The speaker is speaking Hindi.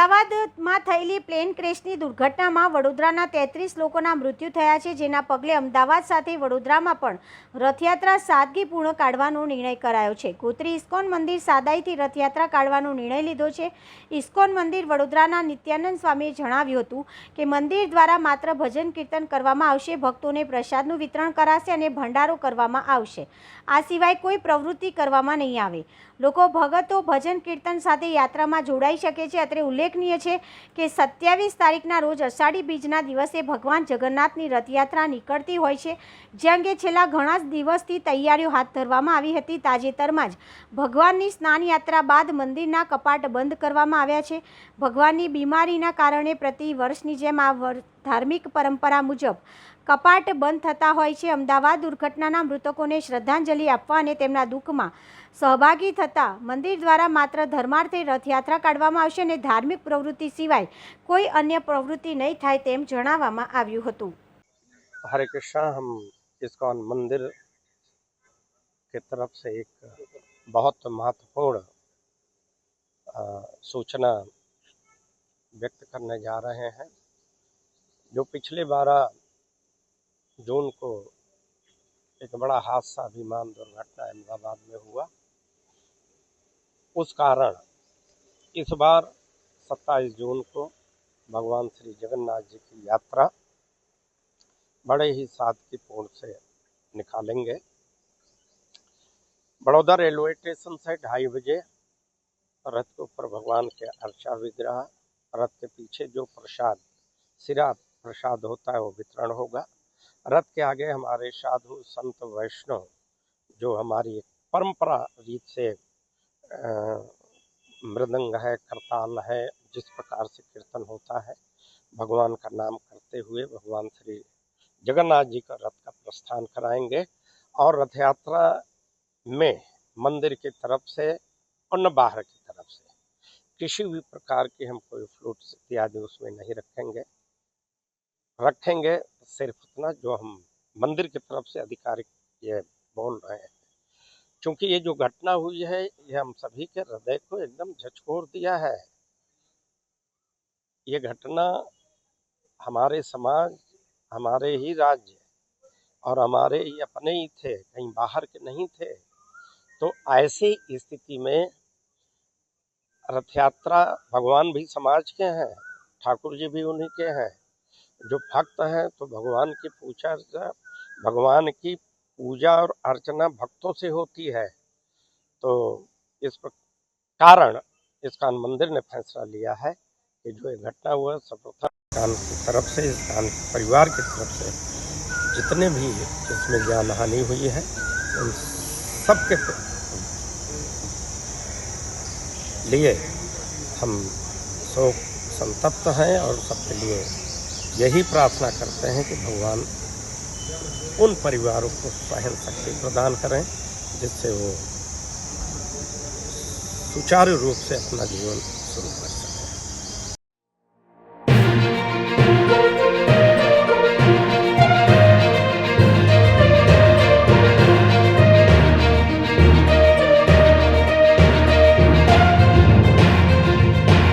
અમદાવાદમાં થયેલી પ્લેન ક્રેશની દુર્ઘટનામાં વડોદરાના તેત્રીસ લોકોના મૃત્યુ થયા છે, જેના પગલે અમદાવાદ સાથે વડોદરામાં પણ રથયાત્રા સાદગીપૂર્ણ કાઢવાનો નિર્ણય કરાયો છે. ગોત્રી ઇસ્કોન મંદિર સાદાઈથી રથયાત્રા કાઢવાનો નિર્ણય લીધો છે. ઇસ્કોન મંદિર વડોદરાના નિત્યાનંદ સ્વામીએ જણાવ્યું હતું કે, મંદિર દ્વારા માત્ર ભજન કીર્તન કરવામાં આવશે, ભક્તોને પ્રસાદનું વિતરણ કરાશે અને ભંડારો કરવામાં આવશે. આ સિવાય કોઈ પ્રવૃત્તિ કરવામાં નહીં આવે. લોકો ભગતો ભજન કીર્તન સાથે યાત્રામાં જોડાઈ શકે છે. અત્રે ઉલ્લેખનીય છે કે સત્યાવીસ તારીખના રોજ અષાઢી બીજના દિવસે ભગવાન જગન્નાથની રથયાત્રા નીકળતી હોય છે. જે અંગે છેલ્લા ઘણા જ દિવસથી તૈયારીઓ હાથ ધરવામાં આવી હતી. તાજેતરમાં જ ભગવાનની સ્નાન યાત્રા બાદ મંદિરના કપાટ બંધ કરવામાં આવ્યા છે. ભગવાનની બીમારીના કારણે પ્રતિ વર્ષની જેમ આ ધાર્મિક પરંપરા મુજબ કપાટ બંધ થતા હોય છે અમદાવાદ દુર્ઘટનાના મૃતકોને શ્રદ્ધાંજલિ આપવા અને તેમના દુઃખમાં સહભાગી થતા મંદિર દ્વારા માત્ર ધર્માર્થે રથયાત્રા કાઢવામાં આવશે અને ધાર્મિક પ્રવૃત્તિ સિવાય કોઈ અન્ય પ્રવૃત્તિ નહીં થાય તેમ જણાવવામાં આવ્યું હતું हरे कृष्णा हम इस्कॉन मंदिर के तरफ से एक बहुत महत्वपूर्ण अ, सूचना व्यक्त करने जा रहे हैं जो पिछले बारह जून को एक बड़ा हादसा विमान दुर्घटना अहमदाबाद में हुआ। उस कारण इस बार 27 जून को भगवान श्री जगन्नाथ जी की यात्रा बड़े ही सादगीपूर्ण से निकालेंगे। बड़ौदा रेलवे स्टेशन से ढाई बजे रथ के ऊपर भगवान के अर्चा विग्रह, रथ के पीछे जो प्रसाद, सिरा प्रसाद होता है, वो वितरण होगा। रथ के आगे हमारे साधु संत वैष्णव जो हमारी एक परंपरा रीत से मृदंग है, करताल है, जिस प्रकार से कीर्तन होता है, भगवान का नाम करते हुए भगवान श्री जगन्नाथ जी का रथ का प्रस्थान कराएँगे और रथ यात्रा में मंदिर की तरफ़ से और न बाहर की तरफ़ से। किसी भी प्रकार की हम कोई फ्लूट्स इत्यादि उसमें नहीं रखेंगे। रखेंगे सिर्फ़ उतना जो हम मंदिर की तरफ़ से आधिकारिक ये बोल रहे हैं। क्योंकि ये जो घटना हुई है, ये हम सभी के हृदय को एकदम झकझोर दिया है। ये घटना हमारे समाज, हमारे ही राज्य और हमारे ही अपने ही थे, कहीं बाहर के नहीं थे। तो ऐसी स्थिति में रथ यात्रा भगवान भी समाज के हैं, ठाकुर जी भी उन्हीं के हैं। जो भक्त हैं तो भगवान की पूजा भगवान की पूजा और अर्चना भक्तों से होती है। तो इस कारण इसकान मंदिर ने फैसला लिया है कि जो ये घटना हुआ, सर्वप्रथम खान की तरफ़ से इस कान परिवार की तरफ़ से, जितने भी इसमें जान हानि हुई है, उन सबके लिए हम शोक संतप्त हैं और सबके लिए यही प्रार्थना करते हैं कि भगवान उन परिवारों को सहन शक्ति प्रदान करें, जिससे वो सुचारू रूप से अपना जीवन शुरू करें।